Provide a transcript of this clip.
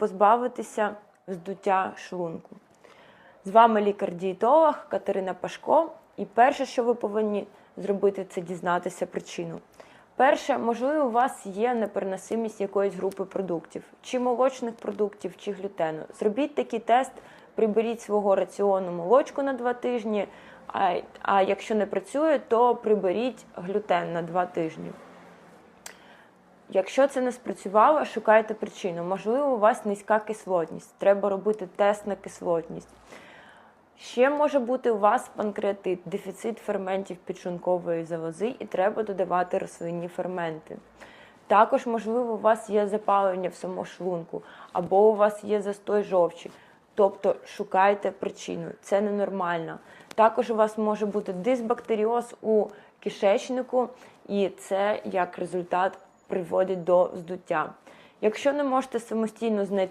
позбавитися здуття шлунку. З вами лікар-дієтолог Катерина Пашко. І перше, що ви повинні зробити, це дізнатися причину. Перше, можливо, у вас є непереносимість якоїсь групи продуктів, чи молочних продуктів, чи глютену. Зробіть такий тест, приберіть свого раціону молочку на два тижні. А, а якщо не працює, то приберіть глютен на два тижні. Якщо це не спрацювало, шукайте причину. Можливо, у вас низька кислотність. Треба робити тест на кислотність. Ще може бути у вас панкреатит, дефіцит ферментів підшлункової залози, і треба додавати рослинні ферменти. Також, можливо, у вас є запалення в самому шлунку, або у вас є застой жовчі. Тобто шукайте причину, це ненормально. Також у вас може бути дисбактеріоз у кишечнику, і це як результат приводить до здуття. Якщо не можете самостійно знайти